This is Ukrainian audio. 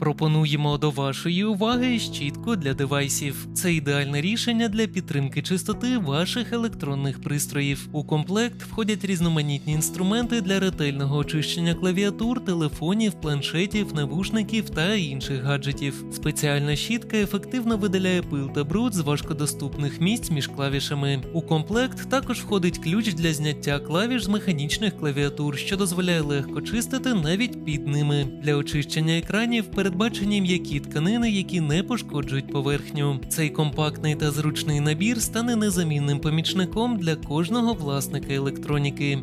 Пропонуємо до вашої уваги щітку для девайсів. Це ідеальне рішення для підтримки чистоти ваших електронних пристроїв. У комплект входять різноманітні інструменти для ретельного очищення клавіатур, телефонів, планшетів, навушників та інших гаджетів. Спеціальна щітка ефективно видаляє пил та бруд з важкодоступних місць між клавішами. У комплект також входить ключ для зняття клавіш з механічних клавіатур, що дозволяє легко чистити навіть під ними. Для очищення екранів передбачені м'які тканини, які не пошкоджують поверхню. Цей компактний та зручний набір стане незамінним помічником для кожного власника електроніки.